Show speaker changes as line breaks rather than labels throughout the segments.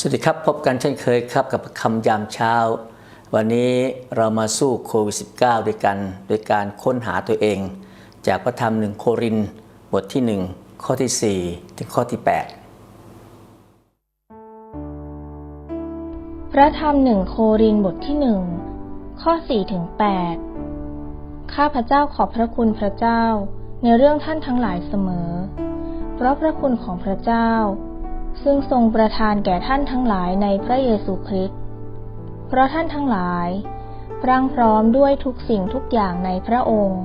สวัสดีครับ พบกันเช่นเคยครับกับคำยามเช้า วันนี้เรามาสู้โควิด -19 ด้วยกัน โดยการค้นหาตัวเอง จากพระธรรมหนึ่งโครินบทที่ 1 ข้อที่ 4 ถึงข้อที่ 8
พระธรรมหนึ่งโครินบทที่หนึ่งข้อสี่ถึงแปดข้าพระเจ้าขอบพระคุณพระเจ้าในเรื่องท่านทั้งหลายเสมอ เพราะพระคุณของพระเจ้า ซึ่งทรงประทานแก่ท่านทั้งหลายในพระเยซูคริสต์ เพราะท่านทั้งหลายพรั่งพร้อมด้วยทุกสิ่งทุกอย่างในพระองค์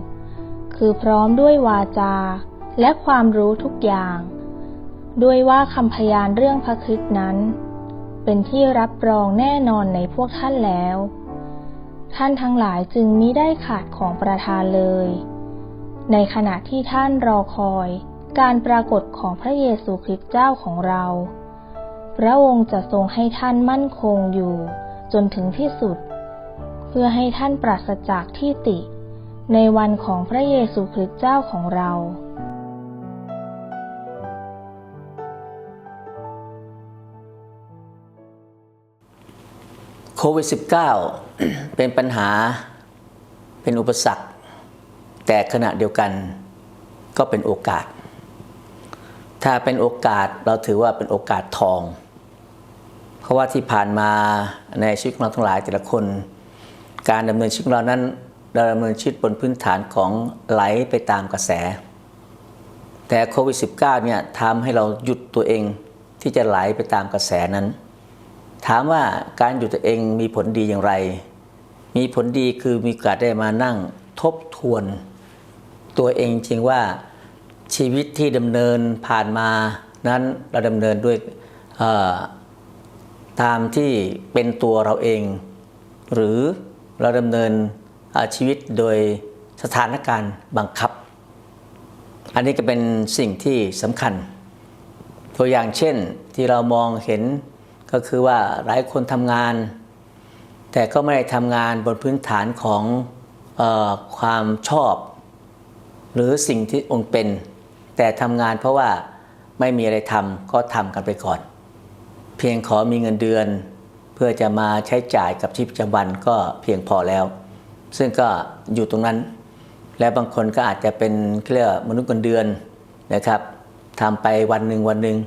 คือพร้อมด้วยวาจาและความรู้ทุกอย่าง ด้วยว่าคำพยานเรื่องพระคริสต์นั้น เป็นที่รับรองแน่นอนในพวกท่านแล้ว ท่านทั้งหลายจึงมิได้ขาดของประทานเลย ในขณะที่ท่านรอคอย การปรากฏของพระเยซูคริสต์เจ้าของเรา พระองค์จะทรงให้ท่านมั่นคงอยู่จนถึงที่สุด เพื่อให้ท่านปราศจากที่ติ ในวันของพระเยซูคริสต์เจ้าของเรา
โควิด -19 เป็นปัญหาเป็นอุปสรรค แต่ขณะเดียวกันก็เป็นโอกาส ถ้าเป็นโอกาสเราถือว่าเป็นโอกาสทอง เพราะว่าที่ผ่านมาในชีวิตของเราทั้งหลายแต่ละคน การดำเนินชีวิตของเรานั้นเราดำเนินชีวิตบนพื้นฐานของไหลไปตามกระแส แต่โควิด -19 เนี่ยทำให้เราหยุดตัวเองที่จะไหลไปตามกระแสนั้น ถามว่าการหยุดตัวเองมีผลดีอย่างไร มีผลดีคือมีโอกาสได้มานั่งทบทวน ตัวเองจริงว่า ชีวิตที่ดำเนินผ่านมานั้นเราดำเนินด้วยตามที่เป็นตัวเราเอง หรือเราดำเนินชีวิตโดยสถานการณ์บังคับ อันนี้ก็เป็นสิ่งที่สำคัญ ตัวอย่างเช่นที่เรามองเห็นก็คือว่าหลายคนทำงาน แต่ก็ไม่ได้ทำงานบนพื้นฐานของออความชอบ หรือสิ่งที่องค์เป็น แต่ทำงานเพราะว่าไม่มีอะไรทำก็ทำกันไปก่อน เพียงขอมีเงินเดือน เพื่อจะมาใช้จ่ายกับชีวิตประจำวันก็เพียงพอแล้ว ซึ่งก็อยู่ตรงนั้น และบางคนก็อาจจะเป็นเรียกมนุษย์เงินเดือนนะครับทำไปวันหนึ่งวันหนึ่ง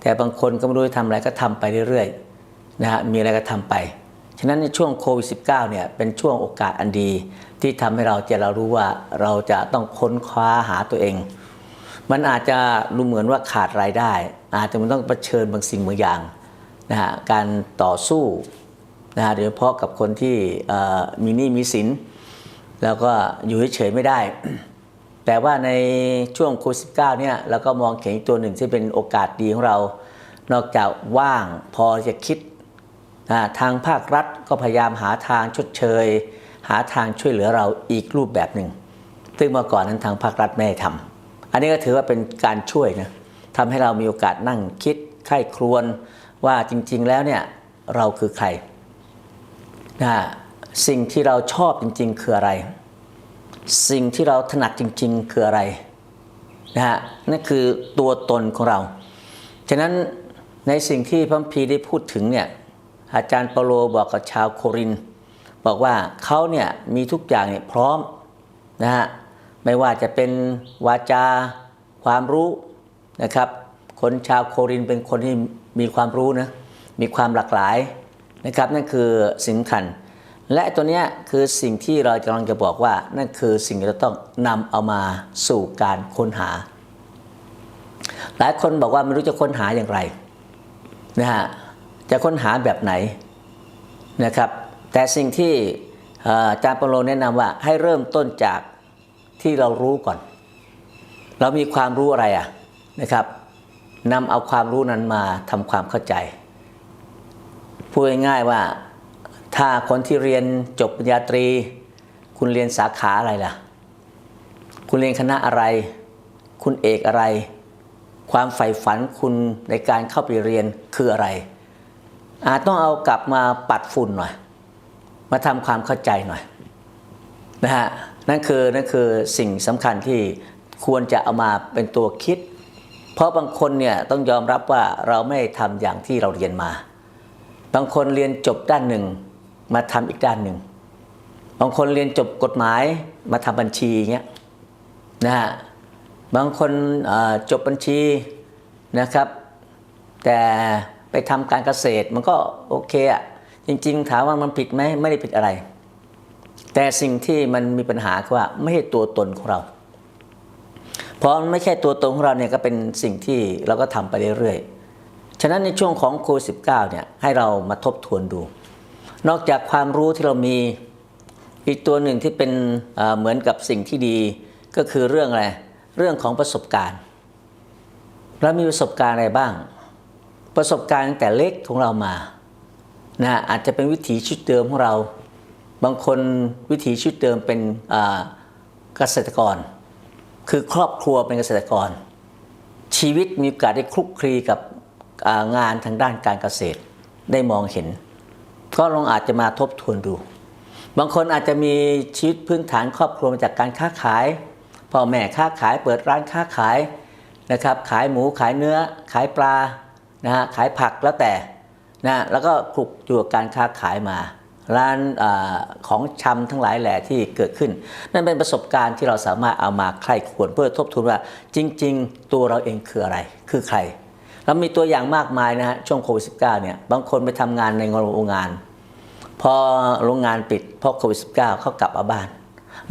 แต่บางคนก็ไม่รู้จะทำอะไรก็ทำไปเรื่อยๆนะฮะมีอะไรก็ทำไปฉะนั้นในช่วงโควิด -19 เนี่ยเป็นช่วงโอกาสอันดี ที่ทำให้เราจะเรารู้ว่าเราจะต้องค้นคว้าหาตัวเอง มันอาจจะดูเหมือนว่าขาดรายได้ อาจจะมันต้องเผชิญบางสิ่งบางอย่างนะฮะการต่อสู้นะฮะโดยเฉพาะกับคนที่มีหนี้มีสิน แล้วก็อยู่เฉยๆไม่ได้ แต่ว่าในช่วงโควิด -19 เนี่ยเราก็มองเห็นตัวหนึ่งที่เป็นโอกาสดีของเรา นอกจากว่างพอจะคิดทางภาครัฐก็พยายามหาทางชดเชย หาทางช่วยเหลือเราอีกรูปแบบหนึ่ง ซึ่งเมื่อก่อนนั้นทางภาครัฐไม่ได้ทำ อันนี้ก็ถือว่าเป็นการช่วยนะทำให้เรามีโอกาสนั่งคิดไข้ครวนว่าจริง ๆ แล้วเนี่ยเราคือใครนะสิ่งที่เราชอบจริง ๆ คืออะไร สิ่งที่เราถนัดจริง ๆ คืออะไรนะฮะนั่นคือตัวตนของเรา ฉะนั้นในสิ่งที่พระพีได้พูดถึงเนี่ยอาจารย์เปโลบอกกับชาวโคริน บอกว่าเขาเนี่ยมีทุกอย่างเนี่ยพร้อมนะฮะ ไม่ว่าจะเป็นวาจาความรู้นะครับ คนชาวโครินเป็นคนที่มีความรู้นะมีความหลากหลายนะครับ นั่นคือสิ่งสำคัญ และตัวนี้คือสิ่งที่เรากำลังจะบอกว่า นั่นคือสิ่งที่เราต้องนำเอามาสู่การค้นหา หลายคนบอกว่าไม่รู้จะค้นหาอย่างไรนะฮะจะค้นหาแบบไหนนะครับ แต่สิ่งที่อาจารย์ปโลแนะนำว่าให้เริ่มต้นจาก ที่เรารู้ก่อน เรามีความรู้อะไรอะนะครับนำเอาความรู้นั้นมาทำความเข้าใจพูดง่ายๆว่าถ้าคนที่เรียนจบปริญญาตรี คุณเรียนสาขาอะไรล่ะ คุณเรียนคณะอะไร คุณเอกอะไร ความใฝ่ฝันคุณในการเข้าไปเรียนคืออะไร อาจต้องเอากลับมาปัดฝุ่นหน่อย มาทำความเข้าใจหน่อยนะฮะ นั่นคือนั่นคือสิ่งสำคัญที่ควรจะเอามาเป็นตัวคิด เพราะบางคนเนี่ยต้องยอมรับว่าเราไม่ทำอย่างที่เราเรียนมา บางคนเรียนจบด้านหนึ่งมาทำอีกด้านหนึ่ง บางคนเรียนจบกฎหมายมาทำบัญชีเงี้ยนะฮะ บางคนจบบัญชีนะครับ แต่ไปทำการเกษตรมันก็โอเคอะจริง ๆ ถามว่ามันผิดไหมไม่ได้ผิดอะไร แต่สิ่งที่มันมีปัญหาคือว่าไม่ใช่ตัวตนของเรา เพราะมันไม่ใช่ตัวตนของเราเนี่ยก็เป็นสิ่งที่เราก็ทำไปเรื่อยๆ ฉะนั้นในช่วงของโควิดสิเนี่ยให้เรามาทบทวนดู นอกจากความรู้ที่เรามีอีกตัวหนึ่งที่เป็นเอ่อเหมือนกับสิ่งที่ดีก็คือเรื่องอะไร เรื่องของประสบการณ์เรามีประสบการณ์อะไรบ้าง ประสบการณ์ตั้งแต่เล็กของเรามานะอาจจะเป็นวิถีชีวิตเดิมของเรา บางคนวิถีชีวิตเดิมเป็นเกษตรกร คือครอบครัวเป็นเกษตรกร ชีวิตมีโอกาสได้คลุกคลีกับงานทางด้านการเกษตรได้มองเห็น ก็ลองอาจจะมาทบทวนดู บางคนอาจจะมีชีวิตพื้นฐานครอบครัวมาจากการค้าขายพ่อแม่ค้าขายเปิดร้านค้าขายนะครับขายหมูขายเนื้อขายปลานะฮะขายผักแล้วแต่นะแล้วก็คลุกอยู่กับการค้าขายมา ร้านอของชำทั้งหลายแหล่ที่เกิดขึ้น นั่นเป็นประสบการณ์ที่เราสามารถเอามาใคร่ควรเพื่อทบทวนว่าจริง ๆ ตัวเราเองคืออะไร คือใครเรามีตัวอย่างมากมายนะฮะช่วงโควิด -19 เนี่ยบางคนไปทำงานในโรงงาน พอโรงงานปิดเพราะโควิด -19 เขากลับมาบ้าน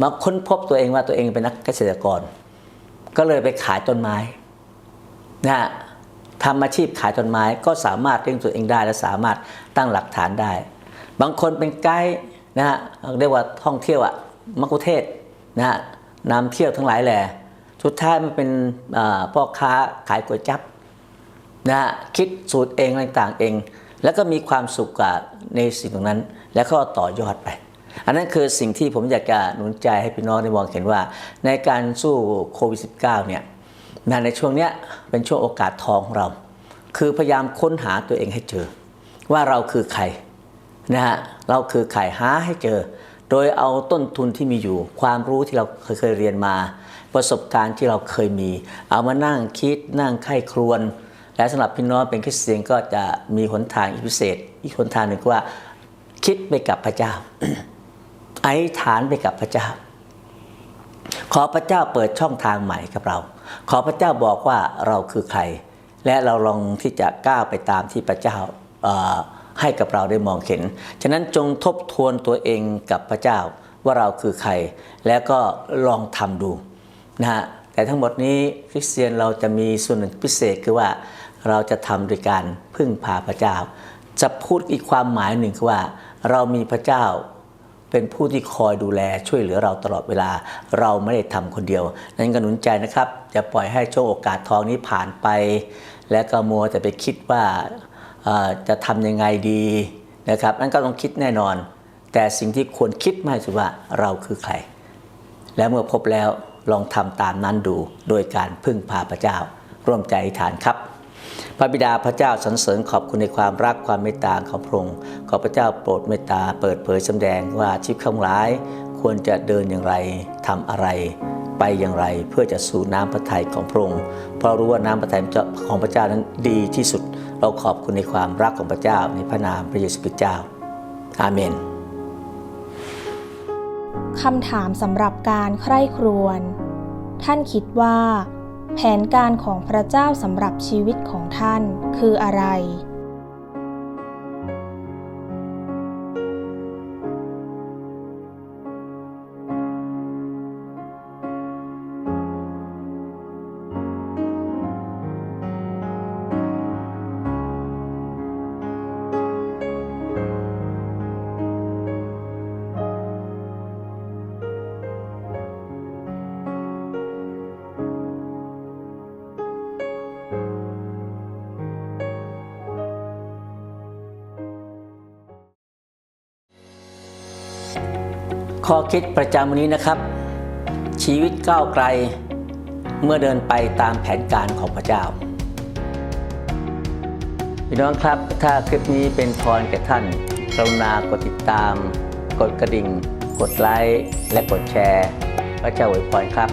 มาค้นพบตัวเองว่าตัวเองเป็นนักเกษตรกร ก็เลยไปขายต้นไม้นะฮะทำอาชีพขายต้นไม้ก็สามารถเลี้ยงตัวเองได้และสามารถตั้งหลักฐานได้ บางคนเป็นไกด์นะฮะเรียกว่าท่องเที่ยวอะมักคุเทศก์นะฮะนำเที่ยวทั้งหลายแหล่สุดท้ายมันเป็นพ่อค้าขายก๋วยจั๊บนะฮะคิดสูตรเองอะไรต่างๆเอง แล้วก็มีความสุขกับในสิ่งตรงนั้น แล้วก็ต่อยอดไป อันนั้นคือสิ่งที่ผมอยากจะหนุนใจให้พี่น้องได้มองเห็นว่า ในการสู้โควิด -19 เนี่ยนะในช่วงเนี้ยเป็นช่วงโอกาสทองของเรา คือพยายามค้นหาตัวเองให้เจอ ว่าเราคือใคร นะฮะเราคือใครหาให้เจอ โดยเอาต้นทุนที่มีอยู่ ความรู้ที่เราเคยเคยเรียนมา ประสบการณ์ที่เราเคยมี เอามานั่งคิดนั่งไข้ครวนและสำหรับพี่น้องเป็นคริสเตียนก็จะมีหนทางอีกพิเศษ อีกหนทางหนึ่งว่า คิดไปกับพระเจ้าไอธิษฐานไปกับพระเจ้า ขอพระเจ้าเปิดช่องทางใหม่กับเรา ขอพระเจ้าบอกว่าเราคือใคร และเราลองที่จะก้าวไปตามที่พระเจ้าเอ่อ ให้กับเราได้มองเห็น ฉะนั้นจงทบทวนตัวเองกับพระเจ้าว่าเราคือใคร แล้วก็ลองทำดูนะฮะแต่ทั้งหมดนี้คริสเตียนเราจะมีส่วนหนึ่งพิเศษคือว่าเราจะทำโดยการพึ่งพาพระเจ้า จะพูดอีกความหมายหนึ่งคือว่า เรามีพระเจ้าเป็นผู้ที่คอยดูแลช่วยเหลือเราตลอดเวลา เราไม่ได้ทำคนเดียว นั้นก็หนุนใจนะครับจะปล่อยให้ช่วงโอกาสทองนี้ผ่านไป และก็มัวแต่ไปคิดว่า จะทำยังไงดีนะครับนั่นก็ต้องคิดแน่นอน แต่สิ่งที่ควรคิดมากที่สุดว่าเราคือใคร และเมื่อพบแล้วลองทำตามนั้นดู โดยการพึ่งพาพระเจ้า ร่วมใจอธิษฐานครับ พระบิดาพระเจ้าสรรเสริญขอบคุณในความรักความเมตตาของพระองค์ขอพระเจ้าโปรดเมตตาเปิดเผยสำแดงว่าชีวิตข้างหลาย ควรจะเดินอย่างไรทำอะไร ไปอย่างไรเพื่อจะสู่น้ำพระทัยของพระองค์เพราะรู้ว่าน้ำพระทัยของพระเจ้านั้นดีที่สุด เราขอบคุณในความรักของพระเจ้าในพระนามพระเยซูคริสต์เจ้าอาเมน
คำถามสำหรับการใคร่ครวญท่านคิดว่า แผนการของพระเจ้าสำหรับชีวิตของท่านคืออะไร
ข้อคิดประจำวันนี้นะครับ ชีวิตก้าวไกล เมื่อเดินไปตามแผนการของพระเจ้าพี่น้องครับ ถ้าคลิปนี้เป็นพรแก่ท่านกรุณากดติดตาม กดกระดิ่ง กดไลค์ และกดแชร์ พระเจ้าอวยพรครับ